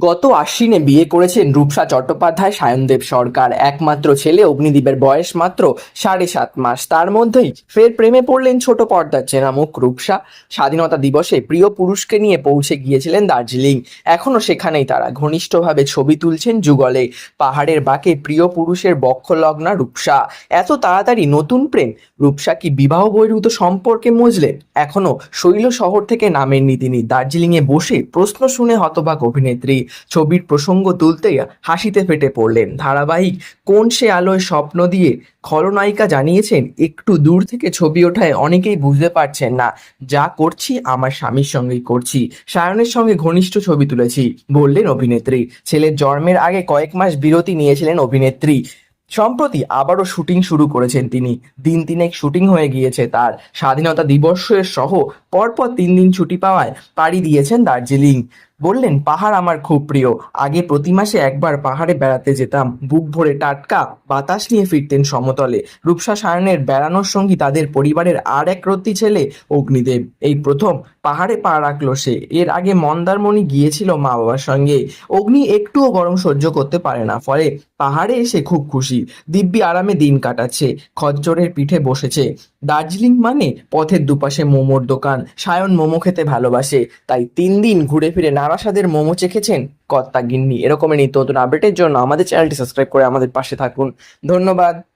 গত আশ্বিনে বিয়ে করেছেন রূপসা চট্টোপাধ্যায়, সায়নদেব সরকার। একমাত্র ছেলে অগ্নিদীপের বয়স মাত্র সাড়ে সাত মাস। তার মধ্যেই ফের প্রেমে পড়লেন ছোট পর্দার চেনামুখ রূপসা। স্বাধীনতা দিবসে প্রিয় পুরুষকে নিয়ে পৌঁছে গিয়েছিলেন দার্জিলিং। এখনও সেখানেই তারা। ঘনিষ্ঠভাবে ছবি তুলছেন যুগলে। পাহাড়ের বাঁকে প্রিয় পুরুষের বক্ষলগ্না রূপসা। এত তাড়াতাড়ি নতুন প্রেম? রূপসা কি বিবাহ বহির্ভূত সম্পর্কে মজলেন? এখনও শৈল শহর থেকে নামেননি তিনি। দার্জিলিংয়ে বসে প্রশ্ন শুনে হতবাক অভিনেত্রী। ছবির প্রসঙ্গ তুলতেই হাসিতে ফেটে পড়লেন। ধারাবাহিক কোন সে আলোয় স্বপ্ন দিয়ে খলনায়িকা জানিয়েছেন, একটু দূর থেকে ছবি ওঠায় অনেকেই বুঝতে পারছেন না। যা করছি, আমার স্বামীর সঙ্গেই করছি। সায়নের সঙ্গে ঘনিষ্ঠ ছবি তুলেছি, বললেন অভিনেত্রী। ছেলের জন্মের আগে কয়েক মাস বিরতি নিয়েছিলেন অভিনেত্রী। সম্প্রতি আবারও শুটিং শুরু করেছেন তিনি। দিন তিনেক শুটিং হয়ে গিয়েছে তার। স্বাধীনতা দিবসের সহ পরপর তিন দিন ছুটি পাওয়ায় পাড়ি দিয়েছেন দার্জিলিং। বললেন, পাহাড় আমার খুব প্রিয়। আগে প্রতি মাসে একবার পাহাড়ে বেড়াতে যেতাম। বুক ভরে টাটকা, বাতাস নিয়ে ফিরতেন সমতলে। রূপসা সায়নের বেড়ানোর সঙ্গী তাদের পরিবারের আর এক রত্তি ছেলে, অগ্নিদেব। এই প্রথম পাহাড়ে পা রাখল সে। এর আগে মন্দারমণি গিয়েছিল মা বাবার সঙ্গে। অগ্নি একটুও গরম সহ্য করতে পারে না। ফলে পাহাড়ে এসে খুব খুশি। দিব্যি আরামে দিন কাটাচ্ছে, খচ্চরের পিঠে বসেছে। দার্জিলিং মানে পথের দুপাশে মোমোর দোকান। সায়ন মোমো খেতে ভালোবাসে, তাই তিন দিন ঘুরে ফিরে নারাসাদের মোমো চেখেছেন? কর্তা গিন্নি এরকমের নিত্য নতুন আপডেটের জন্য আমাদের চ্যানেলটি সাবস্ক্রাইব করে আমাদের পাশে থাকুন। ধন্যবাদ।